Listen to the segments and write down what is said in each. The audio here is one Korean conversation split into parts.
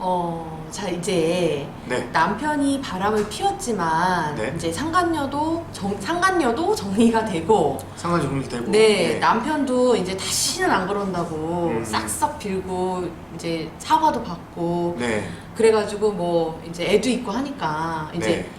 어, 자 이제 네. 남편이 바람을 피웠지만 네. 이제 상간녀도 정, 상간녀도 정리가 되고 상관 정리 되고. 네, 남편도 이제 다시는 안 그런다고 음. 싹싹 빌고 이제 사과도 받고 네. 그래가지고 뭐 이제 애도 있고 하니까 이제 네.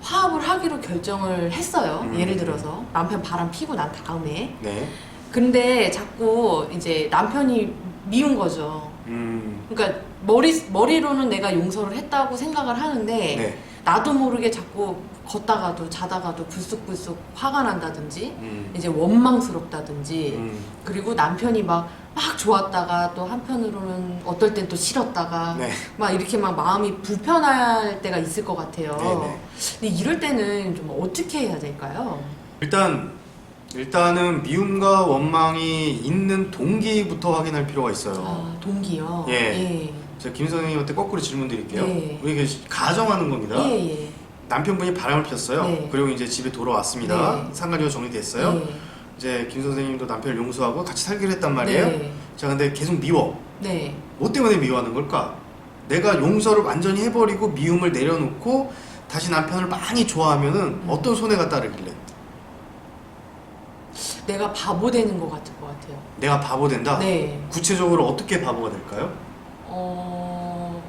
화합을 하기로 결정을 했어요. 음. 예를 들어서 남편 바람 피고 난 다음에 네. 근데 자꾸 이제 남편이 미운 거죠. 음. 그러니까 머리 머리로는 내가 용서를 했다고 생각을 하는데 네. 나도 모르게 자꾸 걷다가도 자다가도 불쑥불쑥 화가 난다든지 음. 이제 원망스럽다든지 음. 그리고 남편이 막, 막 좋았다가 또 한편으로는 어떨 땐 또 싫었다가 네. 막 이렇게 막 마음이 불편할 때가 있을 것 같아요. 네네. 근데 이럴 때는 좀 어떻게 해야 될까요? 일단 일단은 미움과 원망이 있는 동기부터 확인할 필요가 있어요. 아, 동기요. 예. 예. 제가 김 선생님한테 거꾸로 질문 드릴게요. 네. 우리 이게 가정하는 겁니다. 예, 예. 남편분이 바람을 피웠어요. 네. 그리고 이제 집에 돌아왔습니다. 네. 상관이가 정리됐어요. 네. 이제 김 선생님도 남편을 용서하고 같이 살기로 했단 말이에요. 네. 자, 근데 계속 미워. 네. 뭐 때문에 미워하는 걸까? 내가 용서를 완전히 해버리고 미움을 내려놓고 다시 남편을 많이 좋아하면은 음. 어떤 손해가 따르길래? 내가 바보 되는 것 같을 것 같아요. 내가 바보 된다? 네. 구체적으로 어떻게 바보가 될까요? 어,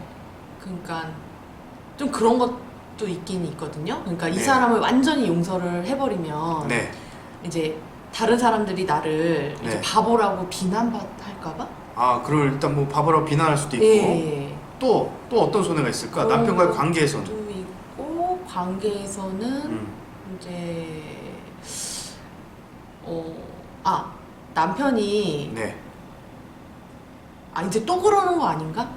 그러니까 좀 그런 것도 있긴 있거든요. 그러니까 이 네. 사람을 완전히 용서를 해버리면 네. 이제 다른 사람들이 나를 이제 네. 바보라고 비난할까봐? 아, 그럼 일단 뭐 바보라고 비난할 수도 있고 예. 또, 또 어떤 손해가 있을까? 그런 남편과의 관계에서는. 또 있고 관계에서는 음. 이제 어, 아 남편이 네. 아 이제 또 그러는 거 아닌가?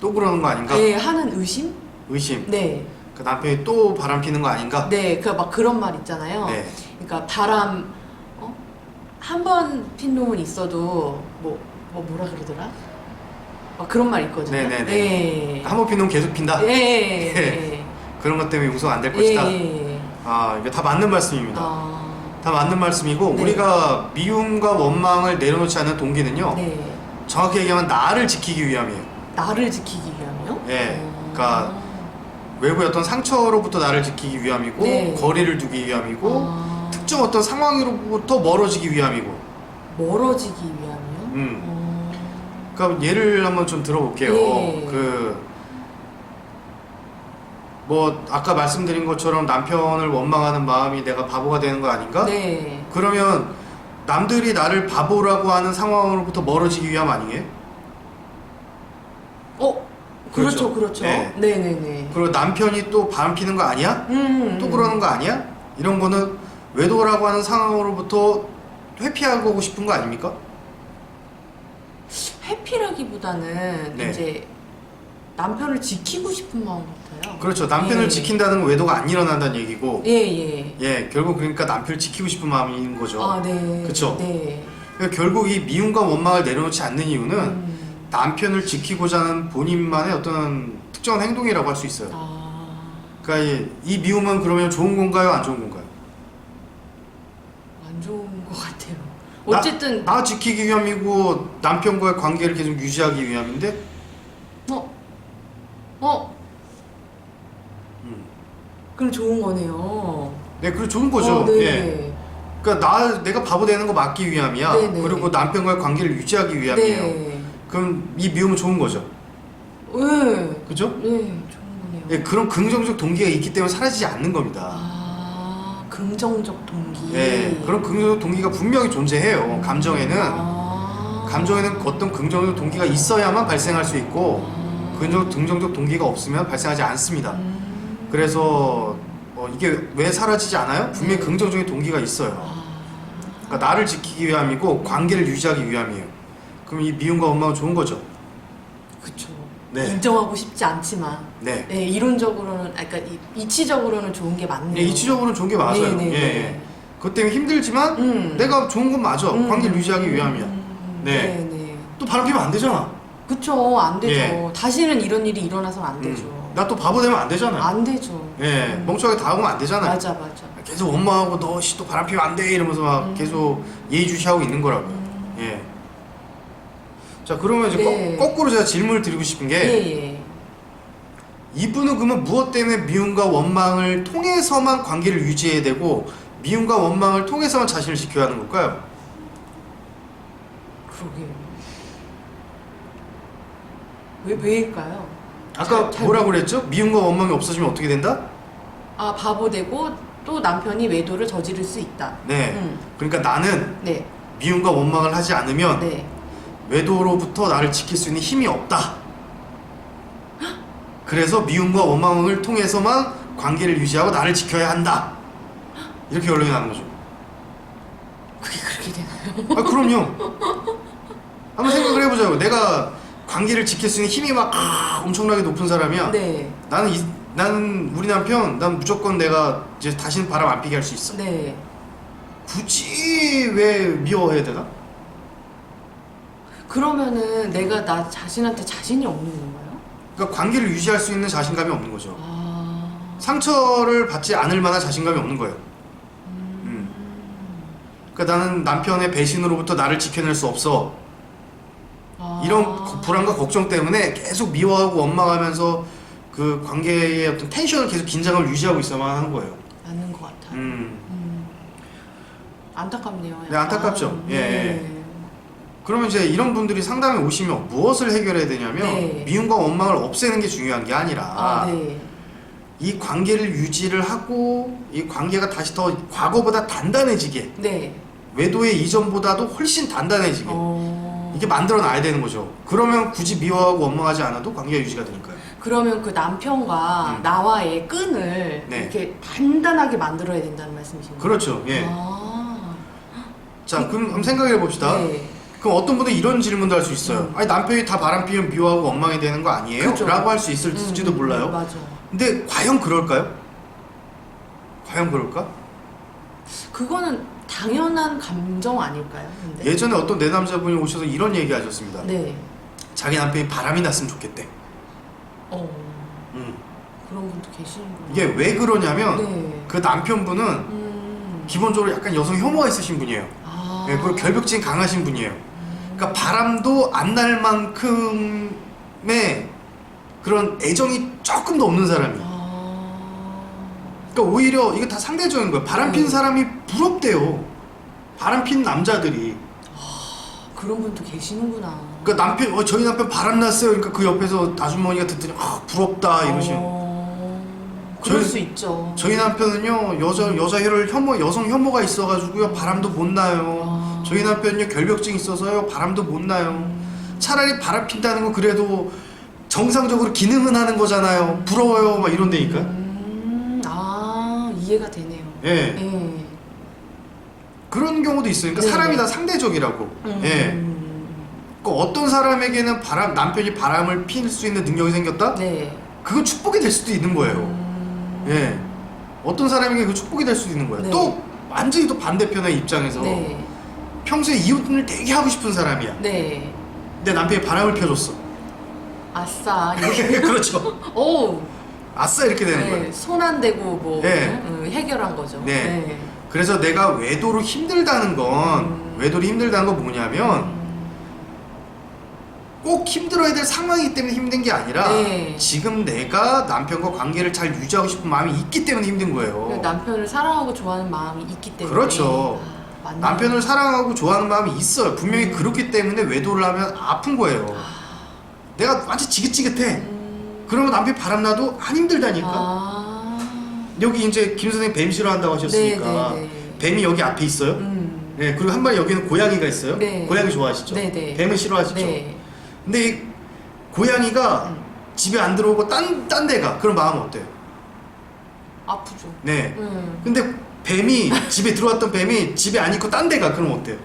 또 그러는 거 아닌가? 네 하는 의심? 의심. 네, 그 남편이 또 바람 피는 거 아닌가? 네, 그 막 그런 말 있잖아요. 네. 그러니까 바람 어? 한번 핀 놈은 있어도 뭐, 뭐 뭐라 그러더라? 막 그런 말 있거든요. 네네네. 네. 한 번 피는 계속 핀다? 예. 네. 예. 그런 것 때문에 용서가 안 될 것이다? 예. 아, 이게 다 맞는 말씀입니다. 아. 다 맞는 말씀이고 네. 우리가 미움과 원망을 내려놓지 않는 동기는요 네. 정확히 얘기하면 나를 지키기 위함이에요 나를 지키기 위함이요? 예, 어. 그러니까 외부의 어떤 상처로부터 나를 지키기 위함이고 네. 거리를 두기 위함이고 아. 특정 어떤 상황으로부터 멀어지기 위함이고 멀어지기 위함이요? 음. 어. 그러니까 예를 한번 좀 들어볼게요 예. 그 뭐 아까 말씀드린 것처럼 남편을 원망하는 마음이 내가 바보가 되는 거 아닌가? 네. 그러면 남들이 나를 바보라고 하는 상황으로부터 멀어지기 위함 아니에요? 어? 그렇죠, 그렇죠. 네. 네, 네, 네. 그리고 남편이 또 바람 피는 거 아니야? 음. 또 그러는 거 아니야? 이런 거는 외도라고 하는 상황으로부터 회피하고 싶은 거 아닙니까? 회피라기보다는 네. 이제 남편을 지키고 싶은 마음 같아요. 그렇죠. 남편을 예. 지킨다는 건 외도가 안 일어난다는 얘기고, 예, 예. 예, 결국 그러니까 남편을 지키고 싶은 마음이 있는 거죠. 아, 네. 그쵸? 네. 그러니까 결국 이 미움과 원망을 내려놓지 않는 이유는 음. 남편을 지키고자 하는 본인만의 어떤 특정한 행동이라고 할 수 있어요. 아. 그러니까 이, 이 미움은 그러면 좋은 건가요, 안 좋은 건가요? 안 좋은 것 같아요. 나- 어쨌든 나 지키기 위함이고 남편과의 관계를 계속 유지하기 위함인데, 어? 어? 음. 그럼 좋은 거네요. 네, 그 좋은 거죠. 어, 네. 예. 그러니까 나 내가 바보 되는 거 막기 위함이야. 네 네. 그리고 남편과의 관계를 유지하기 위함이에요. 네. 그럼 이 미움은 좋은 거죠. 네. 그죠? 네, 좋은 거네요. 예, 그런 긍정적 동기가 있기 때문에 사라지지 않는 겁니다. 아, 긍정적 동기. 예, 그런 긍정적 동기가 분명히 존재해요. 음. 감정에는 아. 감정에는 어떤 긍정적 동기가 있어야만 발생할 수 있고 아. 긍정, 긍정적 동기가 없으면 발생하지 않습니다. 음. 그래서 어, 이게 왜 사라지지 않아요? 분명히 네. 긍정적인 동기가 있어요. 아. 그러니까 나를 지키기 위함이고 관계를 유지하기 위함이에요. 그럼 이 미움과 원망은 좋은 거죠. 그쵸. 네. 인정하고 싶지 않지만, 네. 네, 이론적으로는, 아, 그러니까 이- 이치적으로는 좋은 게 맞네요. 예, 이치적으로는 좋은 게 맞아요. 네, 네, 예, 네. 예. 그것 때문에 힘들지만 음. 내가 좋은 건 맞아. 음. 관계를 유지하기 위함이야. 음, 네. 네, 네. 또 바람 피면 안 되잖아. 그쵸, 안 되죠. 예. 다시는 이런 일이 일어나서는 안 되죠. 나 또 바보 되면 안 되잖아. 안 되죠. 예, 음. 멍청하게 다가오면 안 되잖아. 맞아, 맞아. 계속 원망하고 너 씨 또 바람 피면 안 돼 이러면서 막 음. 계속 예의주시하고 있는 거라고요. 음. 예. 자 그러면 이제 네. 거, 꾸로 제가 질문을 드리고 싶은 게 예, 예. 이분은 그러면 무엇 때문에 미움과 원망을 통해서만 관계를 유지해야 되고 미움과 원망을 통해서만 자신을 지켜야 하는 걸까요? 그러게요. 왜 왜일까요? 아까 잘- 잘 뭐라고 그랬죠? 미움과 원망이 없어지면 어떻게 된다? 아 바보 되고 또 남편이 외도를 저지를 수 있다. 네. 음. 그러니까 나는 네. 미움과 원망을 하지 않으면 네. 외도로부터 나를 지킬 수 있는 힘이 없다. 그래서 미움과 원망을 통해서만 관계를 유지하고 나를 지켜야 한다. 이렇게 결론이 나는 거죠. 그게 그렇게 되나요? 아 그럼요. 한번 생각을 해보자고. 내가 관계를 지킬 수 있는 힘이 막 아, 엄청나게 높은 사람이야. 네. 나는 이, 나는 우리 남편 난 무조건 내가 이제 다시는 바람 안 피게 할 수 있어. 네. 굳이 왜 미워해야 되나? 그러면은 내가 나 자신한테 자신이 없는 건가요? 그러니까 관계를 유지할 수 있는 자신감이 없는 거죠. 아. 상처를 받지 않을 만한 자신감이 없는 거예요. 음. 그러니까 나는 남편의 배신으로부터 나를 지켜낼 수 없어. 아. 이런 거- 불안과 걱정 때문에 계속 미워하고 원망하면서 그 관계의 어떤 텐션을 계속 긴장을 유지하고 있어만 하는 거예요. 맞는 것 같아요. 음. 음. 안타깝네요. 네, 안타깝죠. 예, 네. 그러면 이제 이런 분들이 상담에 오시면 무엇을 해결해야 되냐면 네. 미움과 원망을 없애는 게 중요한 게 아니라 아, 네. 이 관계를 유지를 하고 이 관계가 다시 더 과거보다 단단해지게 네. 외도의 이전보다도 훨씬 단단해지게 어. 이게 만들어 놔야 되는 거죠. 그러면 굳이 미워하고 원망하지 않아도 관계가 유지가 되니까요. 그러면 그 남편과 음. 나와의 끈을 네. 이렇게 단단하게 만들어야 된다는 말씀이신가요? 그렇죠. 예. 아. 자, 그럼 한번 생각해 봅시다. 네. 그럼 어떤 분은 이런 질문도 할 수 있어요. 음. 아니 남편이 다 바람 피면 미워하고 원망이 되는 거 아니에요? 그죠. 라고 할 수 있을지도 음, 몰라요. 맞아. 근데 과연 그럴까요? 과연 그럴까? 그거는 당연한 감정 아닐까요? 근데? 예전에 어떤 내 남자분이 오셔서 이런 얘기 하셨습니다. 네. 자기 남편이 바람이 났으면 좋겠대. 어. 음. 그런 분도 계시는구나. 이게 왜 그러냐면 네. 그 남편분은 음. 기본적으로 약간 여성 혐오가 있으신 분이에요. 아. 예, 그리고 결벽증이 강하신 분이에요. 그러니까 바람도 안 날 만큼의 그런 애정이 조금도 없는 사람이에요. 아. 그러니까 오히려 이게 다 상대적인 거예요. 바람 핀 네. 사람이 부럽대요. 바람 핀 남자들이. 그런 분도 계시는구나. 그러니까 남편, 어, 저희 남편 바람 났어요. 그러니까 그 옆에서 아주머니가 듣더니 아 부럽다 이러시는. 어... 그럴 저희- 수 있죠. 저희 남편은요 여자 여자 혈을 혐오 여성 혐오가 있어가지고요 바람도 못 나요. 아. 저희 남편은요 결벽증 있어서요 바람도 못 나요. 음. 차라리 바람 핀다는 거 그래도 정상적으로 기능은 하는 거잖아요. 부러워요 막 이런데니까. 음, 아 이해가 되네요. 예. 예. 그런 경우도 있어요. 그러니까 네. 사람이 다 상대적이라고. 음. 예. 그러니까 어떤 사람에게는 바람 남편이 바람을 필수 있는 능력이 생겼다? 네. 그건 축복이 될 수도 있는 거예요. 음. 예. 어떤 사람에게 그 축복이 될 수도 있는 거예요. 네. 또 완전히 또 반대편의 입장에서 네. 평소에 이혼을 되게 하고 싶은 사람이야. 네. 근데 남편이 바람을 펴줬어. 아싸. 그렇죠. 오. 아싸 이렇게 되는 거예요. 네. 손안 대고 뭐 네. 음, 해결한 거죠. 네. 그래서 내가 외도로 힘들다는 건 음. 외도로 힘들다는 건 뭐냐면 음. 꼭 힘들어야 될 상황이기 때문에 힘든 게 아니라 네. 지금 내가 남편과 관계를 잘 유지하고 싶은 마음이 있기 때문에 힘든 그 거예요. 남편을 사랑하고 좋아하는 마음이 있기 때문에. 그렇죠. 아, 맞네요. 남편을 사랑하고 좋아하는 마음이 있어요. 분명히 음. 그렇기 때문에 외도를 하면 아픈 거예요. 내가 완전 지긋지긋해. 음. 그러면 남편이 바람나도 안 힘들다니까. 아. 여기 이제 김 선생님 뱀 싫어한다고 하셨으니까 네, 네, 네. 뱀이 여기 앞에 있어요. 음. 네, 그리고 한 마리 여기는 고양이가 있어요. 네. 고양이 좋아하시죠? 네, 네. 뱀은 싫어하시죠? 네. 근데 이 고양이가 음. 집에 안 들어오고 딴, 딴 데가 그런 마음은 어때요? 아프죠. 네. 음. 근데 뱀이 집에 들어왔던 뱀이 집에 안 있고 딴 데가 그럼 어때요?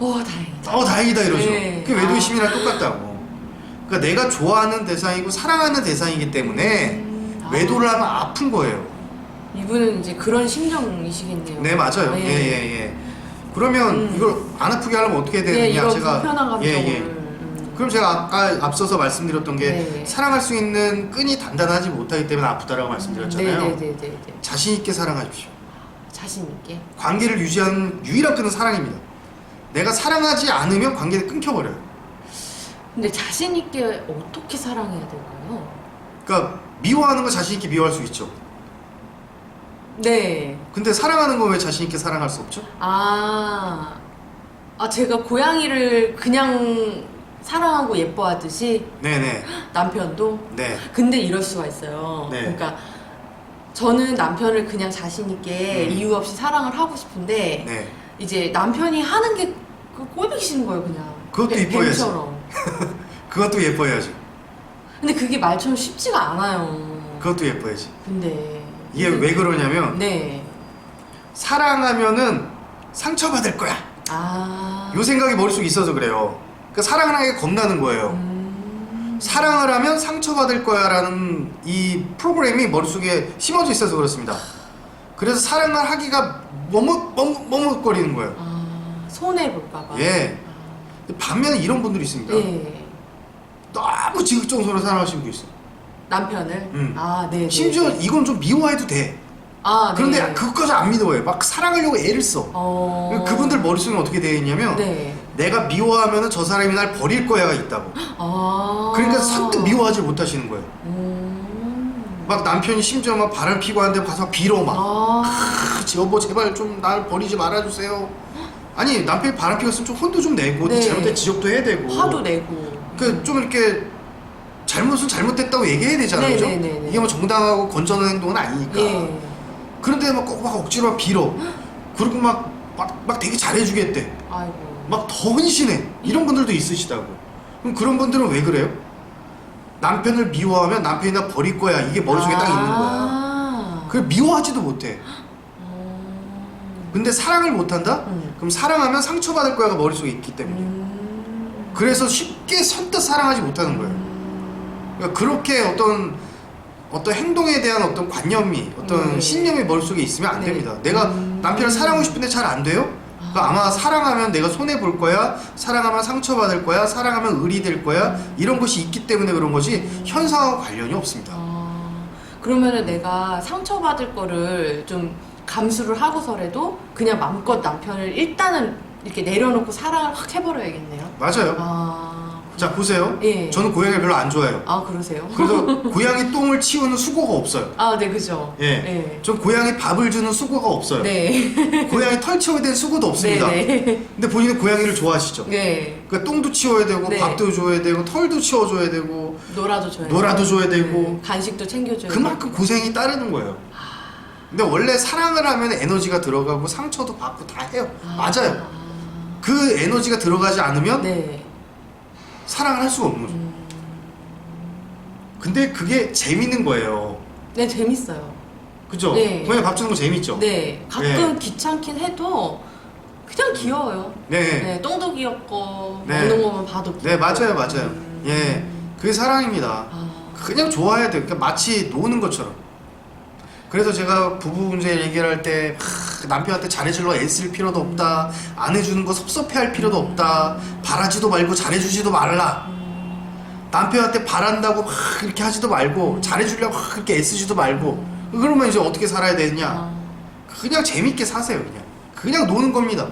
어 다행이다. 어 다행이다 이러죠. 네. 그게 외도의 아. 심이랑 똑같다고. 그러니까 내가 좋아하는 대상이고 사랑하는 대상이기 때문에 음, 아. 외도를 하면 아픈 거예요. 이분은 이제 그런 심정이시겠네요. 네 맞아요. 네. 예예 예. 그러면 음. 이걸 안 아프게 하려면 어떻게 해야 네, 되느냐 이런 제가 불편한 감정을. 예, 예. 음. 그럼 제가 아까 앞서서 말씀드렸던 게 네. 사랑할 수 있는 끈이 단단하지 못하기 때문에 아프다라고 말씀드렸잖아요. 네네네네. 자신 있게 사랑하십시오. 자신 있게. 관계를 유지하는 유일한 끈은 사랑입니다. 내가 사랑하지 않으면 관계를 끊겨버려요. 근데 자신 있게 어떻게 사랑해야 될까요? 그러니까 미워하는 거 자신 있게 미워할 수 있죠. 네. 근데 사랑하는 거 왜 자신 있게 사랑할 수 없죠? 아, 아 제가 고양이를 그냥 사랑하고 예뻐하듯이 네네. 남편도 네. 근데 이럴 수가 있어요. 네. 그러니까 저는 남편을 그냥 자신 있게 음. 이유 없이 사랑을 하고 싶은데 네. 이제 남편이 하는 게그 꼴보기 싫은 거예요, 그냥. 그것도 뱀- 이뻐야지. 뱀처럼. 그것도 예뻐야지. 근데 그게 말처럼 쉽지가 않아요. 그것도 예뻐야지. 근데 이게 왜 그러냐면 네. 사랑하면은 상처받을 거야. 아. 요 생각이 머릿속에 있어서 그래요. 그러니까 사랑을 하기가 겁나는 거예요. 음. 사랑을 하면 상처받을 거야라는 이 프로그램이 머릿속에 심어져 있어서 그렇습니다. 그래서 사랑을 하기가 머뭇 머뭇 머뭇거리는 거예요. 아, 손해 볼까 봐. 예. 반면에 이런 분들이 있습니다. 예. 너무 지극정성으로 사랑하시는 분이 있어요. 남편을. 음. 아, 네. 네. 심지어 이건 좀 미워해도 돼. 아, 네. 그런데 그것까지 안 믿어요. 막 사랑하려고 애를 써. 어. 그분들 머릿속에 어떻게 되어 있냐면 네. 내가 미워하면 저 사람이 날 버릴 거야가 있다고. 아. 그러니까 선뜻 미워하지 못하시는 거예요. 음. 막 남편이 심지어 막 바람 피고 하는데 가서 빌어 막. 아. 아, 여보 제발 좀 날 버리지 말아주세요. 아니 남편이 바람 피웠으면 좀 혼도 좀 내고 네. 잘못된 지적도 해야 되고. 화도 내고. 그 좀 이렇게 잘못은 잘못됐다고 얘기해야 되잖아요. 네, 그죠? 네, 네, 네. 이게 뭐 정당하고 건전한 행동은 아니니까. 예. 그런데 막 꼭 막 억지로 막 빌어. 그리고 막, 막, 막 되게 잘해주겠대. 아이고. 막 더 헌신해. 이런 분들도 있으시다고. 그럼 그런 분들은 왜 그래요? 남편을 미워하면 남편이 나 버릴 거야. 이게 머릿속에 딱 있는 거야. 아. 그걸 미워하지도 못해. 음. 근데 사랑을 못한다? 음. 그럼 사랑하면 상처받을 거야가 머릿속에 있기 때문에. 음. 그래서 쉽게 선뜻 사랑하지 못하는 거예요. 그러니까 그렇게 어떤 어떤 행동에 대한 어떤 관념이 어떤 네. 신념이 머릿속에 있으면 안 네. 됩니다. 내가 음. 남편을 사랑하고 싶은데 잘 안 돼요? 그러니까 아마 사랑하면 내가 손해 볼 거야, 사랑하면 상처받을 거야, 사랑하면 의리 될 거야 이런 것이 있기 때문에 그런 것이 현상하고 관련이 없습니다. 아, 그러면은 내가 상처받을 거를 좀 감수를 하고서라도 그냥 마음껏 남편을 일단은 이렇게 내려놓고 사랑을 확 해버려야겠네요. 맞아요. 아, 자 보세요. 예. 저는 고양이를 별로 안 좋아해요. 아 그러세요? 그래서 고양이 똥을 치우는 수고가 없어요. 아, 네, 그죠. 예. 네. 전 고양이 밥을 주는 수고가 없어요. 네. 고양이 털 치워야 되는 수고도 없습니다. 네, 네. 근데 본인은 고양이를 좋아하시죠? 네. 그러니까 똥도 치워야 되고 네. 밥도 줘야 되고 털도 치워줘야 되고 놀아도 줘야 놀아도 줘야 되고 네. 간식도 챙겨줘야 그만큼 고생이 따르는 거예요. 근데 원래 사랑을 하면 에너지가 들어가고 상처도 받고 다 해요. 되고. 맞아요. 아, 그 에너지가 들어가지 않으면 네. 사랑을 할 수가 없는 거죠. 음, 근데 그게 재밌는 거예요. 네, 재밌어요. 그죠? 네. 고양이 밥 주는 거 재밌죠? 네. 가끔 귀찮긴 해도 그냥 귀여워요. 네. 네. 네, 똥도 귀엽고 네. 먹는 거만 봐도 귀엽고. 네, 맞아요, 맞아요. 음. 예. 그게 사랑입니다. 아, 그냥 좋아해야 돼요. 그러니까 마치 노는 것처럼. 그래서 제가 부부 문제 얘기를 할 때 남편한테 잘해주려 애쓸 필요도 없다. 안 해주는 거 섭섭해할 필요도 없다. 바라지도 말고 잘해주지도 말라. 남편한테 바란다고 막 이렇게 하지도 말고 잘해주려고 막 그렇게 애쓰지도 말고 그러면 이제 어떻게 살아야 되느냐? 아, 그냥 재밌게 사세요. 그냥 그냥 노는 겁니다.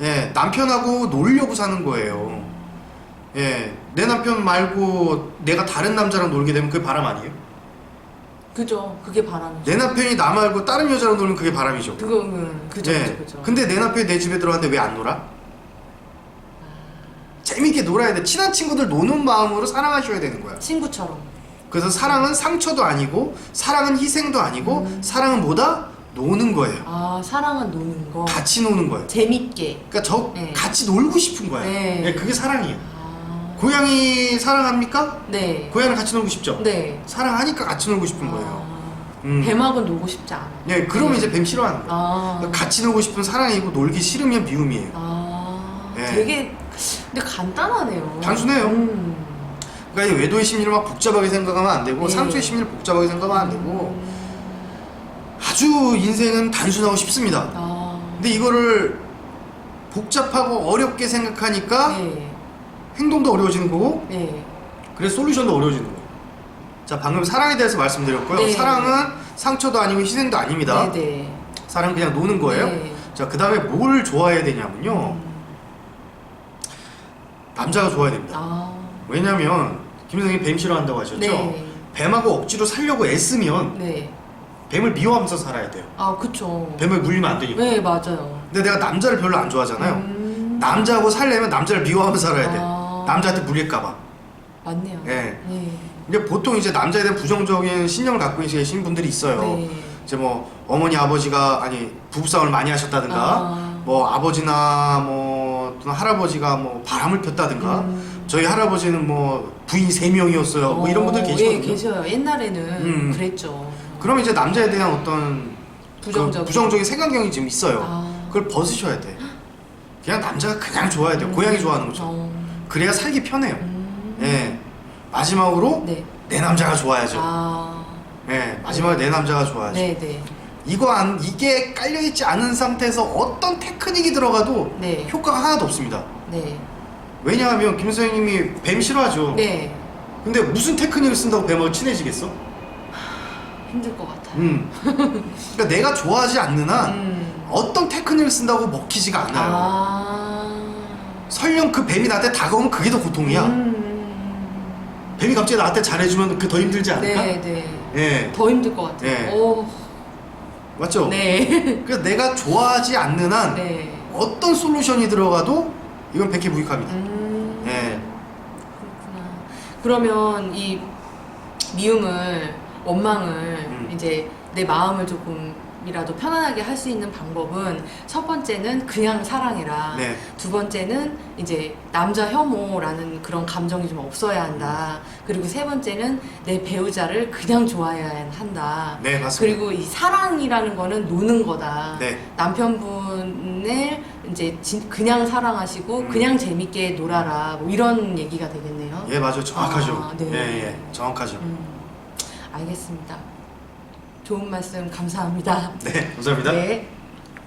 예, 남편하고 놀려고 사는 거예요. 예, 내 남편 말고 내가 다른 남자랑 놀게 되면 그게 바람 아니에요? 그죠. 그게 바람이죠. 내 남편이 나 말고 다른 여자랑 놀면 그게 바람이죠. 그거는 그죠, 예. 그죠, 그죠. 근데 내 남편이 내 집에 들어왔는데 왜 안 놀아? 재밌게 놀아야 돼. 친한 친구들 노는 마음으로 사랑하셔야 되는 거야. 친구처럼. 그래서 사랑은 상처도 아니고, 사랑은 희생도 아니고, 음. 사랑은 뭐다? 노는 거예요. 아, 사랑은 노는 거. 같이 노는 거예요. 재밌게. 그러니까 저 네. 같이 놀고 싶은 거야. 네. 예, 그게 사랑이에요. 아, 고양이 사랑합니까? 네. 고양이랑 같이 놀고 싶죠? 네. 사랑하니까 같이 놀고 싶은 거예요. 아, 음. 뱀하고는 놀고 싶지 않아. 예, 그러면 네. 이제 뱀 싫어하는 거예요. 아. 그러니까 같이 놀고 싶은 사랑이고 놀기 싫으면 미움이에요. 아, 네. 되게 근데 간단하네요. 단순해요. 음. 그러니까 이 외도의 심리를 막 복잡하게 생각하면 안 되고 네. 상처의 심리를 복잡하게 생각하면 안 되고 아주 인생은 단순하고 쉽습니다. 아, 근데 이거를 복잡하고 어렵게 생각하니까 네, 행동도 어려워지는 거고 네, 그래서 솔루션도 어려워지는 거예요. 자 방금 사랑에 대해서 말씀드렸고요. 네. 사랑은 상처도 아니고 희생도 아닙니다. 네, 네. 사랑 은 그냥 노는 거예요. 네. 자그 다음에 뭘 좋아해야 되냐면요. 음. 남자가 좋아야 됩니다. 아, 왜냐면 김 선생님 뱀 싫어한다고 하셨죠? 네. 뱀하고 억지로 살려고 애쓰면 네. 뱀을 미워하면서 살아야 돼요. 아, 그쵸. 뱀을 물리면 안 되니까. 네, 맞아요. 근데 내가 남자를 별로 안 좋아하잖아요. 음, 남자하고 살려면 남자를 미워하면서 살아야 돼. 아. 남자한테 물릴까봐. 맞네요. 예. 네. 근데 보통 이제 남자에 대한 부정적인 신념을 갖고 계신 분들이 있어요. 네. 이제 뭐 어머니 아버지가 아니 부부싸움을 많이 하셨다든가 아. 뭐 아버지나 뭐 또는 할아버지가 뭐 바람을 폈다든가 음. 저희 할아버지는 뭐 부인이 세 명이었어요. 뭐 이런 분들 어, 계시거든요. 예, 계셔요. 옛날에는 음. 그랬죠. 그러면 이제 남자에 대한 어떤 부정적인. 그 부정적인 생각경이 지금 있어요. 아. 그걸 벗으셔야 돼. 그냥 남자가 그냥 좋아야 돼요. 음. 고양이 좋아하는 것처럼. 어. 그래야 살기 편해요. 음. 예. 마지막으로 네. 내 남자가 좋아야죠. 아. 예. 마지막에 내 남자가 좋아야죠. 네, 네. 이거 안 이게 깔려 있지 않은 상태에서 어떤 테크닉이 들어가도 네. 효과가 하나도 없습니다. 네. 왜냐하면 김 선생님이 뱀 싫어하죠. 네. 근데 무슨 테크닉을 쓴다고 뱀하고 친해지겠어? 힘들 것 같아요. 음. 그러니까 내가 좋아하지 않는 한 음. 어떤 테크닉을 쓴다고 먹히지가 않아요. 아. 설령 그 뱀이 나한테 다가오면 그게 더 고통이야. 음. 뱀이 갑자기 나한테 잘해주면 그 더 힘들지 않을까? 네, 네. 예. 더 힘들 것 같아요. 네. 오. 맞죠? 네. 그래서 내가 좋아하지 않는 한 네. 어떤 솔루션이 들어가도 이건 백해 무익합니다. 음. 예. 그렇구나. 그러면 이 미움을 원망을 음. 이제 내 마음을 조금 이라도 편안하게 할 수 있는 방법은 첫 번째는 그냥 사랑해라. 네. 두 번째는 이제 남자 혐오라는 그런 감정이 좀 없어야 한다. 그리고 세 번째는 내 배우자를 그냥 좋아해야 한다. 네, 맞습니다. 그리고 이 사랑이라는 거는 노는 거다. 네. 남편분을 이제 진- 그냥 사랑하시고 음. 그냥 재밌게 놀아라. 뭐 이런 얘기가 되겠네요. 예, 맞아요. 정확하죠. 아, 네. 예, 예. 정확하죠. 음, 알겠습니다. 좋은 말씀 감사합니다. 네, 감사합니다. 네.